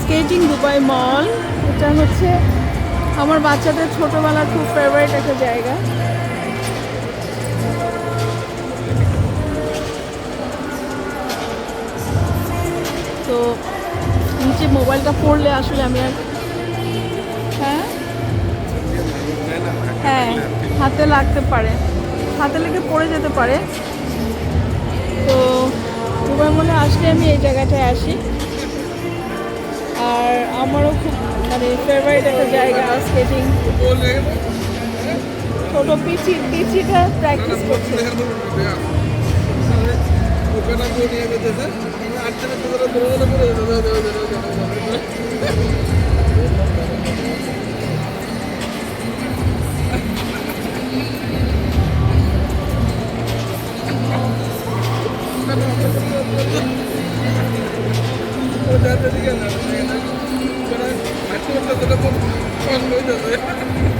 Skating Dubai মল এটা হচ্ছে আমার বাচ্চাদের ছোটবেলার খুব ফেভারিট একটা জায়গা। তো নিচে মোবাইলটা পড়লে আসলে আমি আর হ্যাঁ? হ্যাঁ হাতে লাগতে পারে। হাতে লেগে পড়ে যেতে পারে। তো দুবার মনে আসলে আমি এই জায়গাটায় আসি। আর আমারও খুব মানে ফেভারিট একটা জায়গা স্কেটিং ছোট পিচি, পিচিটা প্র্যাকটিস করছে Thank you. Özellikle gelirler. Böyle metrobüste de konuşmayı da